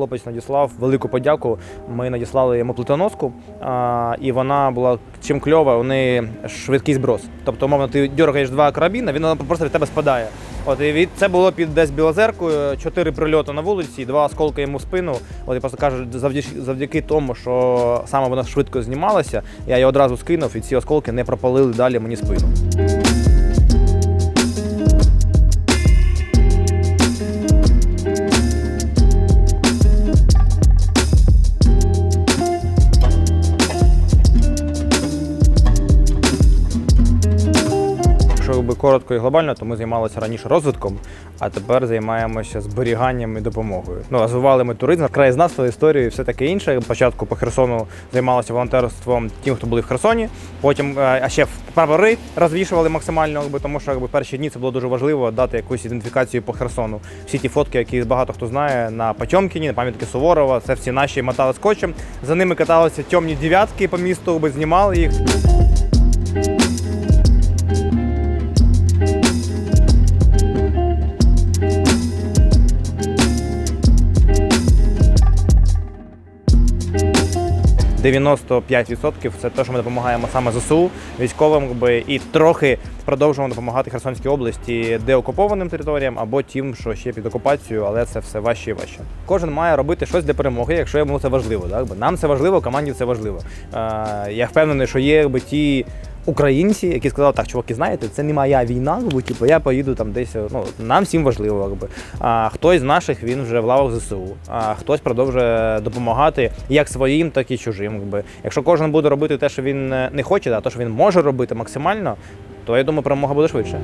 хлопець надіслав велику подяку. Ми надіслали йому плитоноску, а, і вона була чим кльова, неї швидкий зброс. Тобто, умовно, ти дергаєш два карабіна, він просто від тебе спадає. От і від це було під десь білозеркою, чотири прильоти на вулиці, два осколки йому в спину. От і просто кажуть, завдяки, завдяки тому, що саме вона швидко знімалася, я її одразу скинув, і ці осколки не пропалили далі мені спину. Якщо якби коротко і глобально, то ми займалися раніше розвитком, а тепер займаємося зберіганням і допомогою. Ну, розвивали ми туризм, краєзнавство, історію і все таке інше. Спочатку по Херсону займалися волонтерством тим, хто були в Херсоні. Потім е, а ще в прапори розвішували максимально, якби, тому що якби, перші дні це було дуже важливо дати якусь ідентифікацію по Херсону. Всі ті фотки, які багато хто знає на Потьомкіні, на пам'ятки Суворова, це всі наші мотали скотчем. За ними каталися темні дев'ятки по місту, якби, знімали їх. – 95% це те, що ми допомагаємо саме ЗСУ, військовим, якби, і трохи продовжуємо допомагати Херсонській області деокупованим територіям або тим, що ще під окупацією, але це все важче і важче. Кожен має робити щось для перемоги, якщо йому це важливо. Так? би Нам це важливо, команді це важливо. Е, я впевнений, що є якби, ті українці, які сказали, так, чуваки, знаєте, це не моя війна, бо типу, я поїду там десь. Ну, нам всім важливо. Якби. А хтось з наших він вже в лавах ЗСУ, а хтось продовжує допомагати як своїм, так і чужим. Якби. Якщо кожен буде робити те, що він е, не хоче, а те, що він може робити максимально, то я думаю, перемога буде швидше.